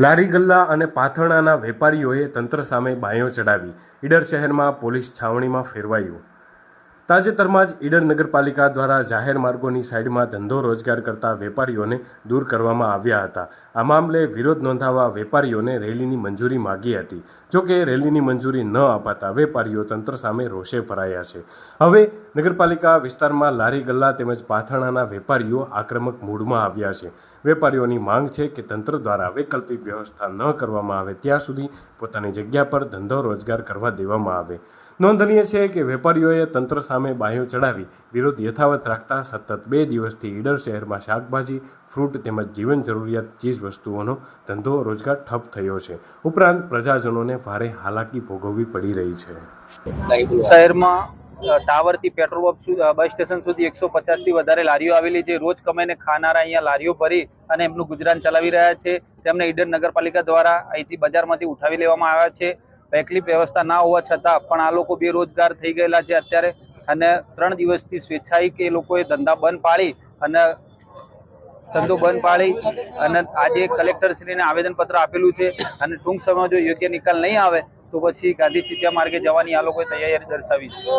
લારી ગલ્લા અને પાથરણાના વેપારીઓએ તંત્ર સામે બાંયો ચડાવી. ઈડર શહેરમાં પોલીસ છાવણીમાં ફેરવાયું. તાજેતરમાં જ ઈડર નગરપાલિકા દ્વારા જાહેર માર્ગોની સાઈડમાં ધંધો રોજગાર કરતા વેપારીઓને દૂર કરવામાં આવ્યા હતા. આ મામલે વિરોધ નોંધાવવા વેપારીઓને રેલીની મંજૂરી માગી હતી. જો કે રેલીની મંજૂરી ન અપાતા વેપારીઓ તંત્ર સામે રોષે ફરાયા છે. હવે નગરપાલિકા વિસ્તારમાં લારી ગલ્લા તેમજ પાથરણાના વેપારીઓ આક્રમક મૂડમાં આવ્યા છે. વેપારીઓની માંગ છે કે તંત્ર દ્વારા વૈકલ્પિક વ્યવસ્થા ન કરવામાં આવે ત્યાં સુધી પોતાની જગ્યા પર ધંધો રોજગાર કરવા દેવામાં આવે. નોંધનીય છે કે વેપારીઓએ તંત્ર સામે બાયો ચડાવી વિરોધ યથાવત રાખતા સતત બે દિવસથી ઈડર શહેરમાં શાકભાજી, ફ્રૂટ તેમજ જીવન જરૂરિયાત ચીજ વસ્તુઓનો ધંધો રોજગાર ઠપ થયો છે. ઉપરાંત પ્રજાજનોને ભારે હાલાકી ભોગવવી પડી રહી છે. શહેરમાં ટાવરથી પેટ્રોલ પંપ બસ સ્ટેશન સુધી એકસો પચાસથી વધારે લારીઓ આવેલી છે. રોજ કમાઈને ખાનારા અહીંયા લારીઓ ભરી અને એમનું ગુજરાન ચલાવી રહ્યા છે. તેમને ઈડર નગરપાલિકા દ્વારા અહીંથી બજારમાંથી ઉઠાવી લેવામાં આવ્યા છે. વૈકલ્પિક વ્યવસ્થા ના હોવા છતાં પણ આ લોકો બેરોજગાર થઈ ગયેલા છે. અત્યારે અને ત્રણ દિવસથી સ્વેચ્છાયિક એ લોકોએ ધંધા બંધ પાડી અને ધંધો બંધ પાડી અને આજે કલેક્ટરશ્રીને આવેદનપત્ર આપેલું છે અને ટૂંક સમયમાં જો યોગ્ય નિકાલ નહીં આવે તો પછી ગાંધી ચિત્યા માર્ગે જવાની આ લોકોએ તૈયારી દર્શાવી છે.